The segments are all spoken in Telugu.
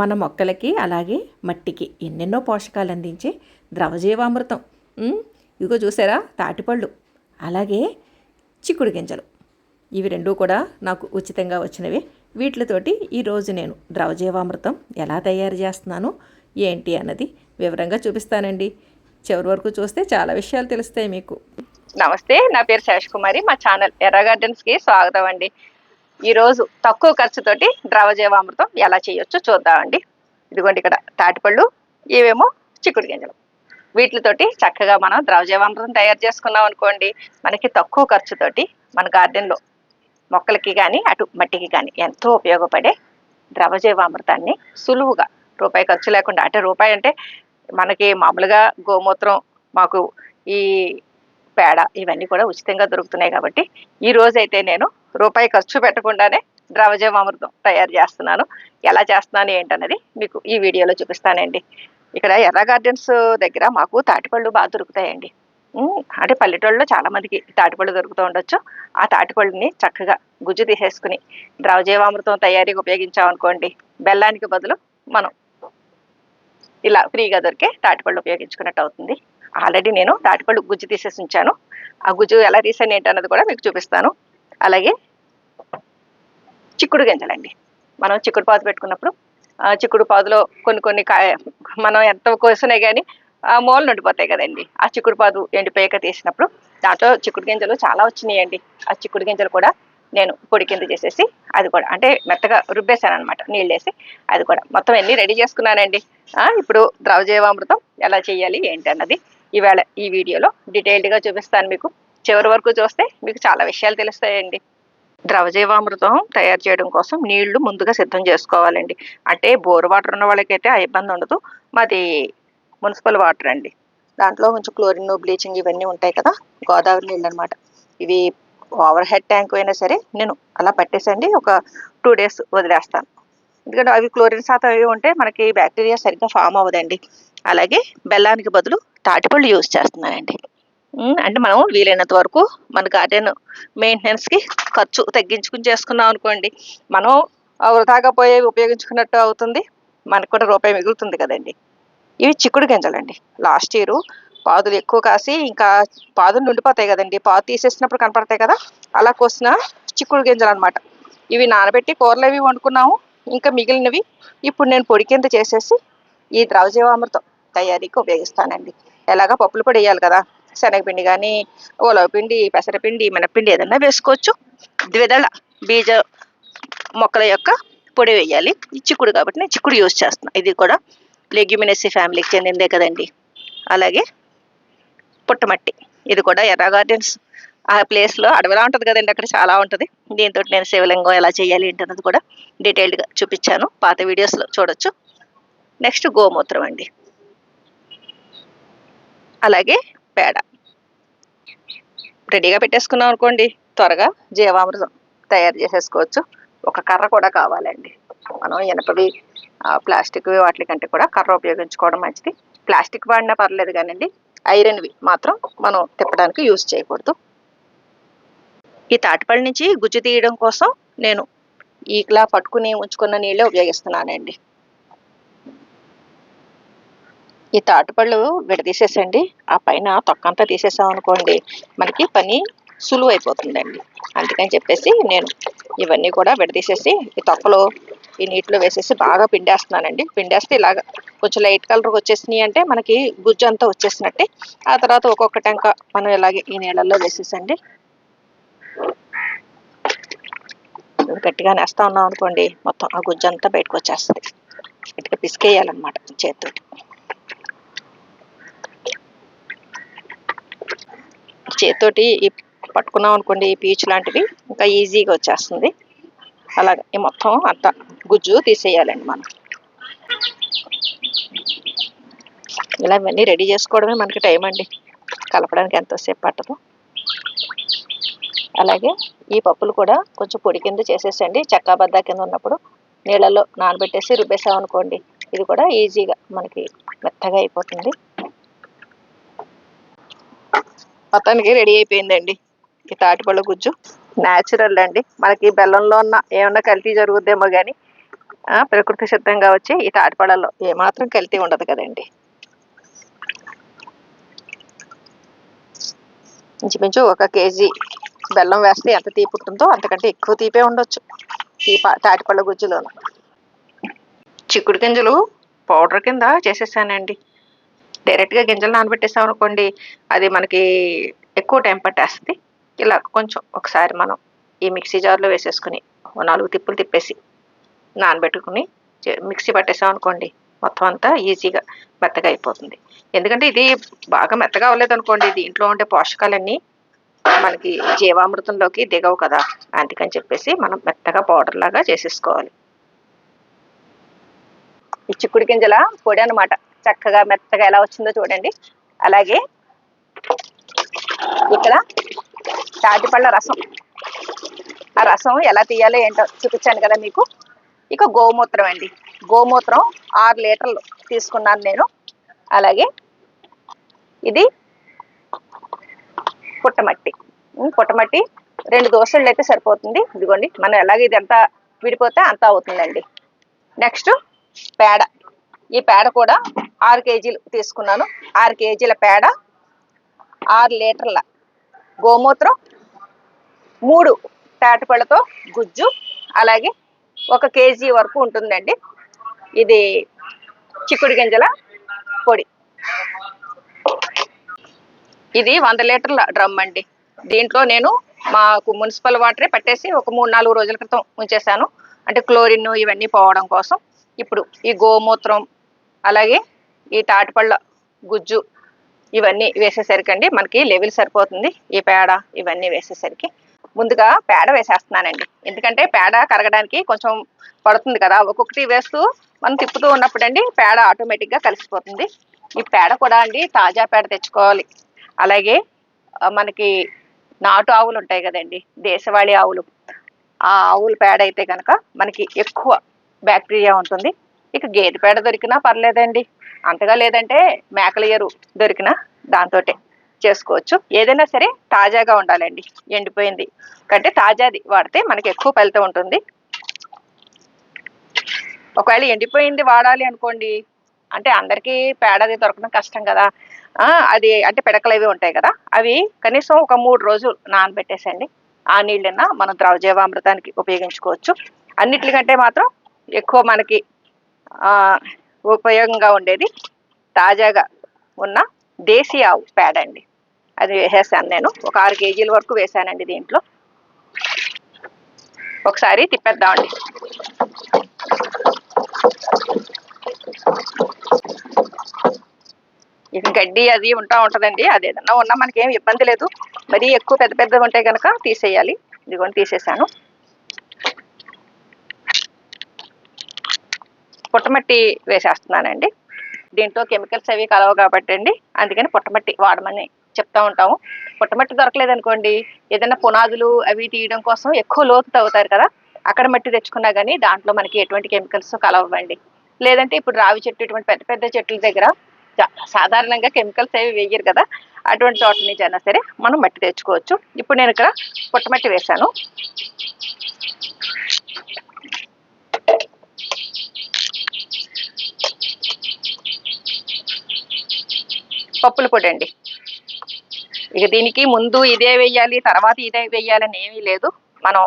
మన మొక్కలకి అలాగే మట్టికి ఎన్నెన్నో పోషకాలు అందించే ద్రవజీవామృతం. ఉమ్, ఇదిగో చూసారా? తాటిపళ్ళు అలాగే చిక్కుడు గింజలు. ఇవి రెండూ కూడా నాకు ఉచితంగా వచ్చినవి. వీటితోటి ఈరోజు నేను ద్రవజీవామృతం ఎలా తయారు చేస్తున్నాను ఏంటి అన్నది వివరంగా చూపిస్తానండి. చివరి వరకు చూస్తే చాలా విషయాలు తెలుస్తాయి మీకు. నమస్తే నా పేరు శేష్ కుమారి మా ఛానల్ ఎర్ర గార్డెన్స్కి స్వాగతం అండి. ఈరోజు తక్కువ ఖర్చుతోటి ద్రవజీవామృతం ఎలా చేయొచ్చో చూద్దామండి. ఇదిగోండి ఇక్కడ తాటిపళ్ళు ఇవేమో చిక్కుడు గింజలు. వీటితోటి చక్కగా మనం ద్రవజీవామృతం తయారు చేసుకున్నాం అనుకోండి. మనకి తక్కువ ఖర్చుతోటి మన గార్డెన్లో మొక్కలకి కానీ అటు మట్టికి కానీ ఎంతో ఉపయోగపడే ద్రవజీవామృతాన్ని సులువుగా రూపాయి ఖర్చు లేకుండా అంటే రూపాయి అంటే మనకి మామూలుగా గోమూత్రం మాకు ఈ పేడ ఇవన్నీ కూడా ఉచితంగా దొరుకుతున్నాయి కాబట్టి ఈ రోజైతే నేను రూపాయి ఖర్చు పెట్టకుండానే ద్రవజీవామృతం తయారు చేస్తున్నాను. ఎలా చేస్తున్నాను ఏంటన్నది మీకు ఈ వీడియోలో చూపిస్తానండి. ఇక్కడ ఎర్ర గార్డెన్స్ దగ్గర మాకు తాటిపళ్ళు బాగా దొరుకుతాయండి. అంటే పల్లెటూళ్ళలో చాలా మందికి తాటిపళ్ళు దొరుకుతూ ఉండొచ్చు. ఆ తాటిపళ్ళుని చక్కగా గుజ్జు తీసేసుకుని ద్రవజీవామృతం తయారీకి ఉపయోగించామనుకోండి బెల్లానికి బదులు మనం ఇలా ఫ్రీగా దొరికే తాటిపళ్ళు ఉపయోగించుకున్నట్టు అవుతుంది. ఆల్రెడీ నేను తాటిపళ్ళు గుజ్జు తీసేసి ఉంచాను. ఆ గుజ్జు ఎలా తీసాను ఏంటన్నది కూడా మీకు చూపిస్తాను. అలాగే చిక్కుడు గింజలండి. మనం చిక్కుడు పాదు పెట్టుకున్నప్పుడు ఆ చిక్కుడు పాదులో కొన్ని కొన్ని కాయ మనం ఎంత కోసినాయి కానీ ఆ మూలలు ఉండిపోతాయి కదండి. ఆ చిక్కుడు పాదు ఎండిపోయాక తీసినప్పుడు దాంట్లో చిక్కుడు గింజలు చాలా వచ్చినాయండి. ఆ చిక్కుడు గింజలు కూడా నేను పొడి కింద చేసేసి అది కూడా అంటే మెత్తగా రుబ్బేశాను అనమాట నీళ్ళు వేసి అది కూడా. మొత్తం అన్ని రెడీ చేసుకున్నానండి. ఇప్పుడు ద్రవజీవామృతం ఎలా చేయాలి ఏంటి అన్నది ఈవేళ ఈ వీడియోలో డీటెయిల్డ్గా చూపిస్తాను మీకు. చివరి వరకు చూస్తే మీకు చాలా విషయాలు తెలుస్తాయండి. ద్రవజీవామృతం తయారు చేయడం కోసం నీళ్ళు ముందుగా సిద్ధం చేసుకోవాలండి. అంటే బోర్ వాటర్ ఉన్న వాళ్ళకైతే ఆ ఇబ్బంది ఉండదు. మాది మున్సిపల్ వాటర్ అండి. దాంట్లో కొంచెం క్లోరిన్ బ్లీచింగ్ ఇవన్నీ ఉంటాయి కదా గోదావరి నీళ్ళు అనమాట ఇవి ఓవర్ హెడ్ ట్యాంక్ అయినా సరే నేను అలా పట్టేసండి ఒక టూ డేస్ వదిలేస్తాను. ఎందుకంటే అవి క్లోరిన్ శాతం అవి ఉంటే మనకి బ్యాక్టీరియా సరిగ్గా ఫామ్ అవ్వదండి. అలాగే బెల్లానికి బదులు తాటిపళ్ళు యూజ్ చేస్తున్నానండి. అంటే మనం వీలైనంత వరకు మన గార్డెన్ మెయింటెనెన్స్కి ఖర్చు తగ్గించుకుని చేసుకున్నాం అనుకోండి. మనం వృధాగా పోయేవి ఉపయోగించుకున్నట్టు అవుతుంది. మనకు కూడా రూపాయి మిగులుతుంది కదండి. ఇవి చిక్కుడు గింజలండి. లాస్ట్ ఇయర్ పాదులు ఎక్కువ కాసి ఇంకా పాదులు నిండిపోతాయి కదండి. పాదు తీసేసినప్పుడు కనపడతాయి కదా? అలా కోసిన చిక్కుడు గింజలు అనమాట ఇవి నానబెట్టి కూరలు అవి వండుకున్నాము. ఇంకా మిగిలినవి ఇప్పుడు నేను పొడి కింద చేసేసి ఈ ద్రవజీవామృతం తయారీకి ఉపయోగిస్తానండి. ఎలాగా పప్పులు పొడి వేయాలి కదా? శనగపిండి కానీ పిండి పెసరపిండి మినపిండి ఏదైనా వేసుకోవచ్చు. ద్విదళ బీజ మొక్కల యొక్క పొడి వేయాలి. ఈ చిక్కుడు కాబట్టి నేను చిక్కుడు యూజ్ చేస్తున్నాను ఇది కూడా లెగ్యుమినసీ ఫ్యామిలీకి చెందిందే కదండి. అలాగే పుట్టమట్టి. ఇది కూడా ఎర్ర గార్డెన్స్. ఆ ప్లేస్లో అడవిలా ఉంటుంది కదండి అక్కడ చాలా ఉంటుంది. దీంతో నేను శివలింగం ఎలా చేయాలి ఏంటన్నది కూడా డీటెయిల్డ్గా చూపించాను. పాత వీడియోస్లో చూడొచ్చు. నెక్స్ట్ గోమూత్రం అండి. అలాగే పేడ. రెడీగా పెట్టేసుకున్నాం అనుకోండి. త్వరగా జీవామృతం తయారు చేసేసుకోవచ్చు. ఒక కర్ర కూడా కావాలండి. మనం ఇనపవి ప్లాస్టిక్వి వాటికంటే వాటి కంటే కూడా కర్ర ఉపయోగించుకోవడం మంచిది. ప్లాస్టిక్ వాడినా పర్లేదు కానండి. ఐరన్వి మాత్రం మనం తిప్పడానికి యూజ్ చేయకూడదు. ఈ తాటిపళ్ళ నుంచి గుజ్జు తీయడం కోసం నేను ఈకలా పట్టుకుని ఉంచుకున్న నీళ్ళే ఉపయోగిస్తున్నానండి. ఈ తాటిపళ్ళు విడదీసేసండి. ఆ పైన తొక్కంతా తీసేసాం అనుకోండి మనకి పని సులువు అయిపోతుందండి. అందుకని చెప్పేసి నేను ఇవన్నీ కూడా విడదీసేసి ఈ తొక్కలో ఈ నీటిలో వేసేసి బాగా పిండేస్తున్నానండి. పిండేస్తే ఇలాగ కొంచెం లైట్ కలర్కి వచ్చేసినాయి అంటే మనకి గుజ్జు అంతా వచ్చేసినట్టే. ఆ తర్వాత ఒక్కొక్క టెంక మనం ఇలాగే ఈ నీళ్ళల్లో వేసేసండి. గట్టిగా నేస్తా ఉన్నాం అనుకోండి మొత్తం ఆ గుజ్జు అంతా బయటకు వచ్చేస్తుంది. గట్టిగా పిసికేయాలన్నమాట చేతితోటి. చేతితోటి ఈ పట్టుకున్నాం అనుకోండి ఈ పీచు లాంటివి ఇంకా ఈజీగా వచ్చేస్తుంది. అలాగే ఈ మొత్తం అంత గుజ్జు తీసేయాలండి మనం. ఇలా ఇవన్నీ రెడీ చేసుకోవడమే మనకి టైం అండి. కలపడానికి ఎంతసేపు పట్టదు. అలాగే ఈ పప్పులు కూడా కొంచెం పొడి కింద చేసేసండి చక్కాబద్ద కింద ఉన్నప్పుడు నీళ్ళలో నానబెట్టేసి రుబ్బేసామనుకోండి ఇది కూడా ఈజీగా మనకి మెత్తగా అయిపోతుంది. మొత్తానికి రెడీ అయిపోయిందండి. ఈ తాటిపళ్ళ గుజ్జు న్యాచురల్ అండి. మనకి బెల్లంలో ఉన్న ఏమన్నా కల్తీ జరుగుద్దేమో కానీ ప్రకృతి సిద్ధంగా వచ్చి ఈ తాటిపళ్ళలో ఏమాత్రం కల్తీ ఉండదు కదండి. ఇంచుమించు ఒక కేజీ బెల్లం వేస్తే ఎంత తీపి ఉంటుందో అంతకంటే ఎక్కువ తీపే ఉండొచ్చు తీప తాటిపళ్ళ గుజ్జులోను. చిక్కుడు గింజలు పౌడర్ కింద చేసేసానండి. డైరెక్ట్గా గింజలు నానబెట్టేసాం అనుకోండి అది మనకి ఎక్కువ టైం పట్టేస్తుంది. ఇలా కొంచెం ఒకసారి మనం ఈ మిక్సీ జార్లో వేసేసుకుని ఓ నాలుగు తిప్పులు తిప్పేసి నానబెట్టుకుని మిక్సీ పట్టేసాం అనుకోండి మొత్తం అంతా ఈజీగా మెత్తగా అయిపోతుంది. ఎందుకంటే ఇది బాగా మెత్తగా అవ్వలేదు అనుకోండి దీంట్లో ఉండే పోషకాలన్నీ మనకి జీవామృతంలోకి దిగవు కదా. అందుకని చెప్పేసి మనం మెత్తగా పౌడర్ లాగా చేసేసుకోవాలి. ఈ చిక్కుడు గింజల పొడి అనమాట చక్కగా మెత్తగా ఎలా వచ్చిందో చూడండి. అలాగే ఇక్కడ తాటిపళ్ళ రసం. ఆ రసం ఎలా తీయాలో ఏంటో చూపించాను కదా మీకు. ఇక గోమూత్రం అండి. గోమూత్రం ఆరు లీటర్లు తీసుకున్నాను నేను. అలాగే ఇది పుట్టమట్టి. పుట్టమట్టి రెండు దోశలు అయితే సరిపోతుంది. ఇదిగోండి మనం ఎలాగ ఇది ఎంత విడిపోతే అంత అవుతుందండి. నెక్స్ట్ పేడ. ఈ పేడ కూడా ఆరు కేజీలు తీసుకున్నాను. ఆరు కేజీల పేడ ఆరు లీటర్ల గోమూత్రం మూడు తాటిపళ్ళతో గుజ్జు అలాగే ఒక కేజీ వరకు ఉంటుందండి. ఇది చిక్కుడు గింజల పొడి. ఇది వంద లీటర్ల డ్రమ్ అండి. దీంట్లో నేను మాకు మున్సిపల్ వాటరే పట్టేసి ఒక మూడు నాలుగు రోజుల క్రితం ఉంచేసాను అంటే క్లోరిన్ ఇవన్నీ పోవడం కోసం. ఇప్పుడు ఈ గోమూత్రం అలాగే ఈ తాటిపళ్ళ గుజ్జు ఇవన్నీ వేసేసరికి అండి మనకి లెవెల్ సరిపోతుంది. ఈ పేడ ఇవన్నీ వేసేసరికి. ముందుగా పేడ వేసేస్తున్నానండి. ఎందుకంటే పేడ కరగడానికి కొంచెం పడుతుంది కదా. ఒక్కొక్కటి వేస్తూ మనం తిప్పుతూ ఉన్నప్పుడు అండి పేడ ఆటోమేటిక్గా కలిసిపోతుంది. ఈ పేడ కూడా అండి తాజా పేడ తెచ్చుకోవాలి. అలాగే మనకి నాటు ఆవులు ఉంటాయి కదండి. దేశవాళీ ఆవులు. ఆ ఆవుల పేడ అయితే కనుక మనకి ఎక్కువ బ్యాక్టీరియా ఉంటుంది. ఇక గేదె పేడ దొరికినా పర్లేదండి. అంతగా లేదంటే మేకల ఎరు దొరికినా దాంతో చేసుకోవచ్చు. ఏదైనా సరే తాజాగా ఉండాలండి. ఎండిపోయింది. కంటే తాజాది వాడితే మనకి ఎక్కువ ఫలితం ఉంటుంది. ఒకవేళ ఎండిపోయింది వాడాలి అనుకోండి అంటే అందరికీ పేడది దొరకడం కష్టం కదా. అది అంటే పిడకలు అవి ఉంటాయి కదా. అవి కనీసం ఒక మూడు రోజులు నానబెట్టేసండి. ఆ నీళ్ళన్నా మనం ద్రవజీవామృతానికి ఉపయోగించుకోవచ్చు. అన్నిటికంటే మాత్రం ఎక్కువ మనకి ఉపయోగంగా ఉండేది. తాజాగా ఉన్న దేశీ ఆవు పేడ అండి. అది వేసేసాను నేను. ఒక ఆరు కేజీల వరకు వేసానండి దీంట్లో. ఒకసారి తిప్పేద్దామండి. ఇది గడ్డి అది ఉంటా ఉంటుందండి. అది ఏదన్నా ఉన్నా మనకేం ఇబ్బంది లేదు. మరీ ఎక్కువ పెద్ద పెద్దగా ఉంటాయి కనుక తీసేయాలి. ఇదిగోని తీసేసాను. పుట్టమట్టి వేసేస్తున్నానండి. దీంట్లో కెమికల్స్ అవి కలవు కాబట్టి అండి. అందుకని పుట్టమట్టి వాడమని చెప్తా ఉంటాము. పుట్టమట్టి దొరకలేదు అనుకోండి ఏదైనా పునాదులు అవి తీయడం కోసం ఎక్కువ లోతు తవ్వుతారు కదా అక్కడ మట్టి తెచ్చుకున్నా కానీ దాంట్లో మనకి ఎటువంటి కెమికల్స్ కలవండి లేదంటే ఇప్పుడు రావి చెట్టు ఇటువంటి పెద్ద పెద్ద చెట్ల దగ్గర సాధారణంగా కెమికల్స్ అవి వేయరు కదా అటువంటి తోట నుంచి అయినా సరే మనం మట్టి తెచ్చుకోవచ్చు. ఇప్పుడు నేను ఇక్కడ పుట్టమట్టి వేశాను. పప్పుల పొడి అండి ఇక దీనికి ముందు ఇదే వేయాలి తర్వాత ఇదే వేయాలని ఏమీ లేదు. మనం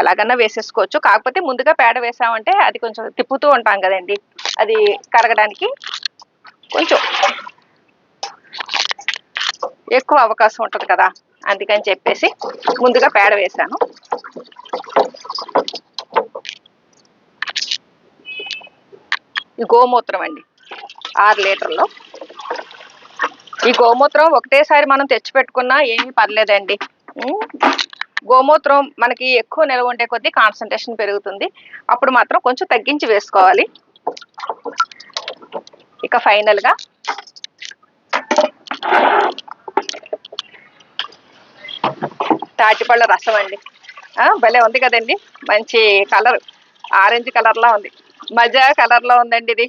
ఎలాగన్నా వేసేసుకోవచ్చు. కాకపోతే ముందుగా పేడ వేసామంటే అది కొంచెం తిప్పుతూ ఉంటాం కదండి. అది కరగడానికి కొంచెం ఎక్కువ అవకాశం ఉంటుంది కదా. అందుకని చెప్పేసి ముందుగా పేడ వేసాను. గోమూత్రం అండి. ఆరు లీటర్లు. ఈ గోమూత్రం ఒకటేసారి మనం తెచ్చిపెట్టుకున్నా ఏమీ పర్లేదండి. గోమూత్రం మనకి ఎక్కువ నిల్వ ఉండే కొద్దీ కాన్సన్ట్రేషన్ పెరుగుతుంది. అప్పుడు మాత్రం కొంచెం తగ్గించి వేసుకోవాలి. ఇక ఫైనల్గా తాటిపళ్ళ రసం అండి. భలే ఉంది కదండి. మంచి కలర్ ఆరెంజ్ కలర్లా ఉంది. మజా కలర్లో ఉందండి ఇది.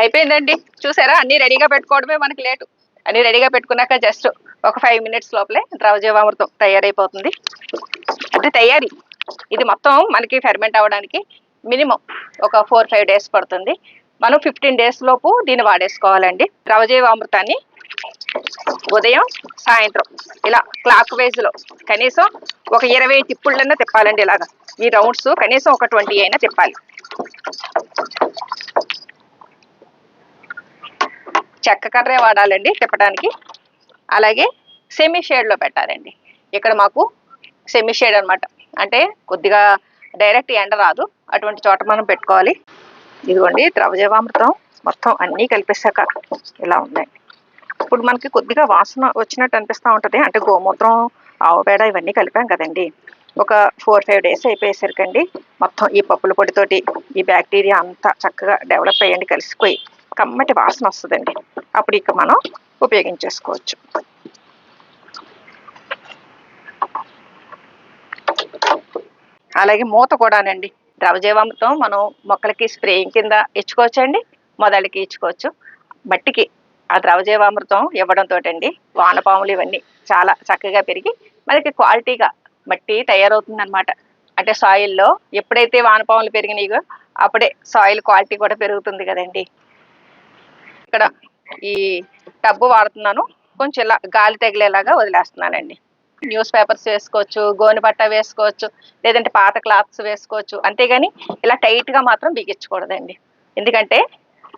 అయిపోయిందండి. చూసారా? అన్ని రెడీగా పెట్టుకోవడమే మనకి లేటు. అన్ని రెడీగా పెట్టుకున్నాక జస్ట్ ఒక ఫైవ్ మినిట్స్ లోపలే ద్రవజీవామృతం తయారైపోతుంది. అంటే తయారీ. ఇది మొత్తం మనకి ఫెర్మెంట్ అవ్వడానికి మినిమం ఒక ఫోర్ ఫైవ్ డేస్ పడుతుంది. మనం ఫిఫ్టీన్ డేస్ లోపు దీన్ని వాడేసుకోవాలండి. ద్రవజీవామృతాన్ని ఉదయం సాయంత్రం ఇలా క్లాక్ వైజ్లో కనీసం ఒక ఇరవై తిప్పుళ్ళన్నా తిప్పాలండి ఇలాగా. ఈ రౌండ్స్ కనీసం ఒక ట్వంటీ అయినా తిప్పాలి. చెక్క కర్రే వాడాలండి తిప్పడానికి అలాగే సెమీ షేడ్లో పెట్టాలండి. ఇక్కడ మాకు సెమీ షేడ్ అనమాట అంటే కొద్దిగా డైరెక్ట్ ఎండ రాదు. అటువంటి చోట మనం పెట్టుకోవాలి. ఇదిగోండి ద్రవజీవామృతం మొత్తం అన్నీ కలిపేశాక ఇలా ఉన్నాయి. ఇప్పుడు మనకి కొద్దిగా వాసన వచ్చినట్టు అనిపిస్తూ ఉంటుంది. అంటే గోమూత్రం ఆవు పేడ ఇవన్నీ కలిపాం కదండి. ఒక ఫోర్ ఫైవ్ డేస్ అయిపోయేసరికండి మొత్తం ఈ పప్పుల పొడితోటి ఈ బ్యాక్టీరియా అంతా చక్కగా డెవలప్ అయ్యండి కలిసిపోయి కమ్మటి వాసన వస్తుందండి. అప్పుడు ఇక మనం ఉపయోగించేసుకోవచ్చు. అలాగే మూత కూడానండి. ద్రవజీవామృతం మనం మొక్కలకి స్ప్రేయింగ్ కింద ఇచ్చుకోవచ్చండి. మొదలకి ఇచ్చుకోవచ్చు. మట్టికి ఆ ద్రవజీవామృతం ఇవ్వడంతో అండి వానపాములు ఇవన్నీ చాలా చక్కగా పెరిగి మనకి క్వాలిటీగా మట్టి తయారవుతుంది అనమాట అంటే సాయిల్లో ఎప్పుడైతే వానపాములు పెరిగినాయో అప్పుడే సాయిల్ క్వాలిటీ కూడా పెరుగుతుంది కదండి. ఇక్కడ ఈ టబ్బు వాడుతున్నాను. కొంచెం ఇలా గాలి తగిలేలాగా వదిలేస్తున్నానండి. న్యూస్ పేపర్స్ వేసుకోవచ్చు గోని పట్ట వేసుకోవచ్చు లేదంటే పాత క్లాత్స్ వేసుకోవచ్చు. అంతేగాని ఇలా టైట్గా మాత్రం బిగించకూడదండి. ఎందుకంటే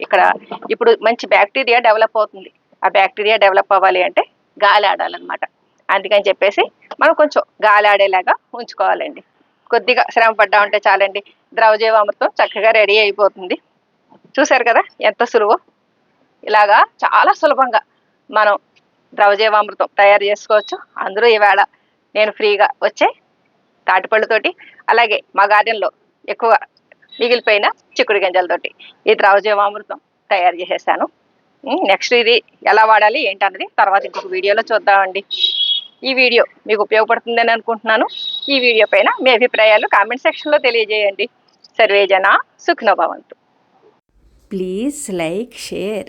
ఇక్కడ ఇప్పుడు మంచి బ్యాక్టీరియా డెవలప్ అవుతుంది. ఆ బ్యాక్టీరియా డెవలప్ అవ్వాలి అంటే గాలి ఆడాలన్నమాట. అందుకని చెప్పేసి మనం కొంచెం గాలి ఆడేలాగా ఉంచుకోవాలండి. కొద్దిగా శ్రమ పడ్డా ఉంటే చాలండి. ద్రవజీవామృతం చక్కగా రెడీ అయిపోతుంది. చూశారు కదా ఎంత సులువో? ఇలాగా చాలా సులభంగా మనం ద్రవజీవామృతం తయారు చేసుకోవచ్చు. అందరూ ఈవేళ నేను ఫ్రీగా వచ్చే తాటిపళ్ళుతోటి అలాగే మా గార్డెన్లో ఎక్కువ మిగిలిపోయిన చిక్కుడు గింజలతోటి ఈ ద్రవజీవామృతం తయారు చేసేసాను. నెక్స్ట్ ఇది ఎలా వాడాలి ఏంటన్నది తర్వాత ఇంకొక వీడియోలో చూద్దామండి. ఈ వీడియో మీకు ఉపయోగపడుతుందని అనుకుంటున్నాను. ఈ వీడియో పైన మీ అభిప్రాయాలు కామెంట్ సెక్షన్లో తెలియజేయండి. సర్వేజన సుఖ్నభవంతు please like share.